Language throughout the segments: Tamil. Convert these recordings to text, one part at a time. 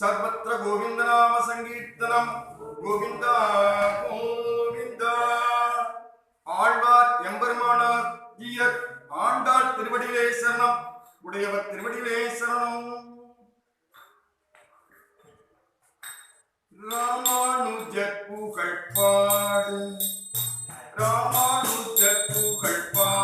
சர்வத்திர கோவிந்த நாம சங்கீர்த்தனம். கோவிந்தா கோவிந்தா. ஆழ்வார் எம்பெருமானார் ஜீயர் ஆண்டாள் திருவடிவே சரணம். உடையவர் திருவடிவே சரணம். ராமானுஜ புகழ் பாடு ராமானுஜ புகழ் பாடு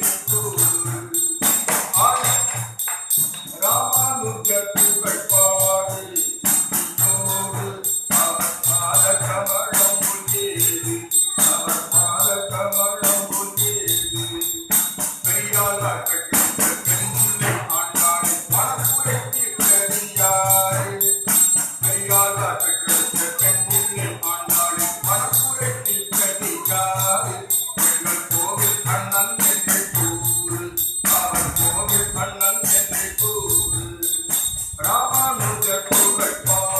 ராமானுஜ புகழ் பாடு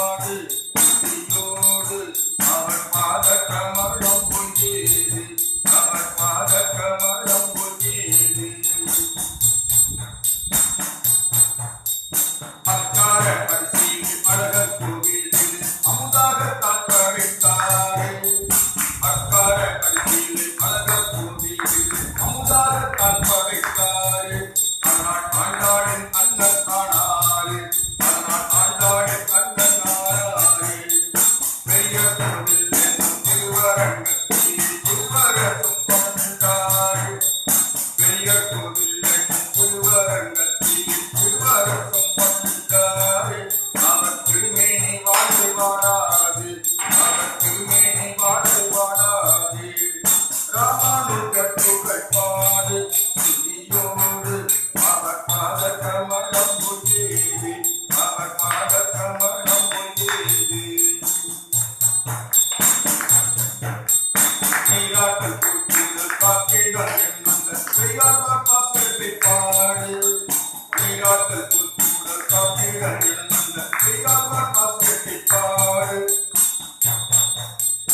அமுதாக தாக்கழித்தாரே ஆனால் ஆண்டாளின் அண்ணன் ஆனாரே ஆனால் ஆண்டாளின் அண்ணன் ஆனாரே பெரிய கோவில் திருவரங்கத்தில் திருவரங்கம் பெரிய திருவரங்கத்தில் திருவரங்கம் அவர் திருமேனி வாழ்ந்து வாழாது நீராட்டல் கூட்டிகள் காக்கிகள் என்னந்த செய்யார் பாசத்தை பாடு நீராட்டல் கூட்டிகள் காக்கிகள் என்னந்த செய்யார் பாசத்தை பாடு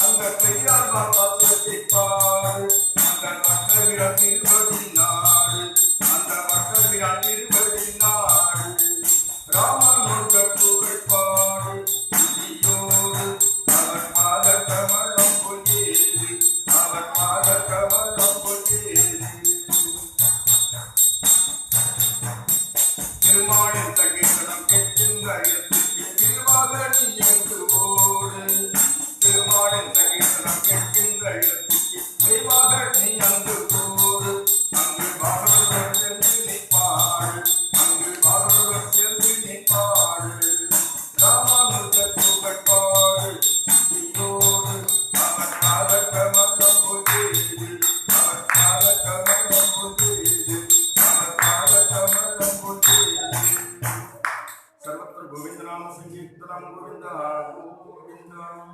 அந்த பெரியார் பாசத்தை பாடு அந்த வட்டவிரல் திருவடி நாடு அந்த வட்டவிரல் திருவடி திருமாலின் தகிரணம் கேட்கின்ற இடத்துக்கு திருவாக நீ என்று ஓடு திருமாலின் தகிரணம் கேட்கின்ற இடத்துக்கு விரைவாக நீ அங்கு ஓடு அங்கு பாடல்கள் சென்று நீ பாடு அங்கு பாடல்கள் சென்று நீ பாடு ராமானுஜ புகழ் பாடு ਗੋਵਿੰਦਾ ਗੋਵਿੰਦਾ